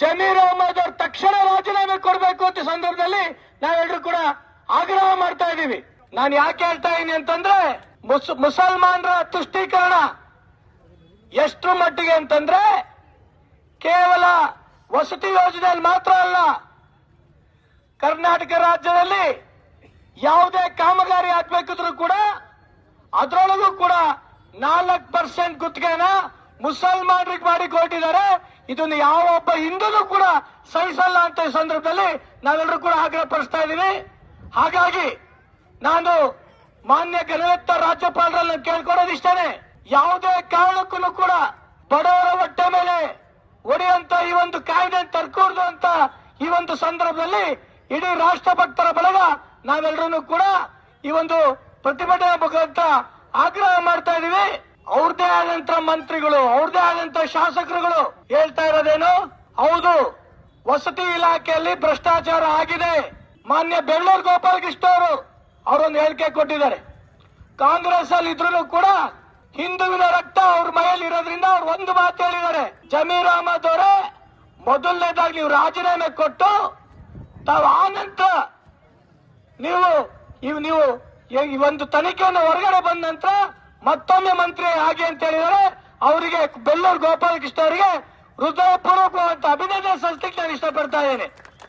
ಜಮೀರ್ ಅಹಮದ್ ಅವರು ತಕ್ಷಣ ರಾಜೀನಾಮೆ ಕೊಡಬೇಕು ಅಂತ ಸಂದರ್ಭದಲ್ಲಿ ನಾವೆಲ್ಲರೂ ಕೂಡ ಆಗ್ರಹ ಮಾಡ್ತಾ ಇದ್ದೀವಿ. ನಾನು ಯಾಕೆ ಹೇಳ್ತಾ ಇದ್ದೀನಿ ಅಂತಂದ್ರೆ, ಮುಸ್- ಮುಸಲ್ಮಾನರ ತುಷ್ಟೀಕರಣ ಎಷ್ಟರ ಮಟ್ಟಿಗೆ ಅಂತಂದ್ರೆ, ಕೇವಲ ವಸತಿ ಯೋಜನೆಯಲ್ಲಿ ಮಾತ್ರ ಅಲ್ಲ, ಕರ್ನಾಟಕ ರಾಜ್ಯದಲ್ಲಿ ಯಾವುದೇ ಕಾಮಗಾರಿ ಆಗ್ಬೇಕಿದ್ರು ಕೂಡ ಅದರೊಳಗೂ ಕೂಡ ನಾಲ್ಕು ಪರ್ಸೆಂಟ್ ಗುತ್ತಿಗೆನ ಮುಸಲ್ಮಾನರಿಗೆ ಮಾಡಿ ಕೊಟ್ಟಿದ್ದಾರೆ. ಇದನ್ನು ಯಾವ ಒಬ್ಬ ಹಿಂದೂನು ಕೂಡ ಸಹಿಸಲ್ಲ ಅಂತ ಸಂದರ್ಭದಲ್ಲಿ ನಾವೆಲ್ಲರೂ ಕೂಡ ಆಗ್ರಹ ಪಡಿಸ್ತಾ ಇದ್ದೀವಿ. ಹಾಗಾಗಿ ನಾನು ಮಾನ್ಯ ಗಣರತ್ನ ರಾಜ್ಯಪಾಲರನ್ನು ಕೇಳ್ಕೊಡೋದು ಇಷ್ಟನೇ ಯಾವುದೇ ಕಾರಣಕ್ಕೂ ಕೂಡ ಬಡವರ ಹೊಟ್ಟೆ ಮೇಲೆ ಒಡೆಯುವಂತ ಈ ಒಂದು ಕಾಯ್ದೆ ತರ್ಕೂಡ್ದು ಅಂತ ಈ ಒಂದು ಸಂದರ್ಭದಲ್ಲಿ ಇಡೀ ರಾಷ್ಟ್ರಭಕ್ತರ ಬಳಗ ನಾವೆಲ್ಲರೂ ಕೂಡ ಈ ಒಂದು ಪ್ರತಿಭಟನೆ ಮುಖಾಂತರ ಆಗ್ರಹ ಮಾಡ್ತಾ ಇದೀವಿ ಅವ್ರದೇ ಆದಂತ ಮಂತ್ರಿಗಳು ಅವ್ರದೇ ಆದಂತ ಶಾಸಕರುಗಳು ಹೇಳ್ತಾ ಇರೋದೇನು? ಹೌದು, ವಸತಿ ಇಲಾಖೆಯಲ್ಲಿ ಭ್ರಷ್ಟಾಚಾರ ಆಗಿದೆ. ಮಾನ್ಯ ಬೆಳ್ಳೂರು ಗೋಪಾಲಕೃಷ್ಣ ಅವರು ಅವರೊಂದು ಹೇಳಿಕೆ ಕೊಟ್ಟಿದ್ದಾರೆ. ಕಾಂಗ್ರೆಸ್ ಅಲ್ಲಿ ಇದ್ರು ಕೂಡ ಹಿಂದುವಿನ ರಕ್ತ ಅವ್ರ ಮೈಯಲ್ಲಿ ಇರೋದ್ರಿಂದ ಅವ್ರು ಒಂದು ಮಾತು ಹೇಳಿದ್ದಾರೆ. ಜಮೀರ್ ಅಹಮದ್ ಅವರೇ, ಮೊದಲನೇದಾಗಿ ನೀವು ರಾಜೀನಾಮೆ ಕೊಟ್ಟು ತಾವು ಆನಂತರ ನೀವು ನೀವು ಒಂದು ತನಿಖೆಯನ್ನು ಹೊರಗಡೆ ಬಂದ ನಂತರ ಮತ್ತೊಮ್ಮೆ ಮಂತ್ರಿ ಆಗಿ ಅಂತ ಹೇಳಿದರೆ ಅವರಿಗೆ ಬೆಲ್ಲೂರು ಗೋಪಾಲಕೃಷ್ಣ ಅವರಿಗೆ ಹೃದಯಪೂರ್ವಕವಾದಂತಹ ಅಭಿನಂದನೆ ಸಲ್ಲಿಸಲಿಕ್ಕೆ ನಾನು ಇಷ್ಟಪಡ್ತಾ ಇದ್ದೇನೆ.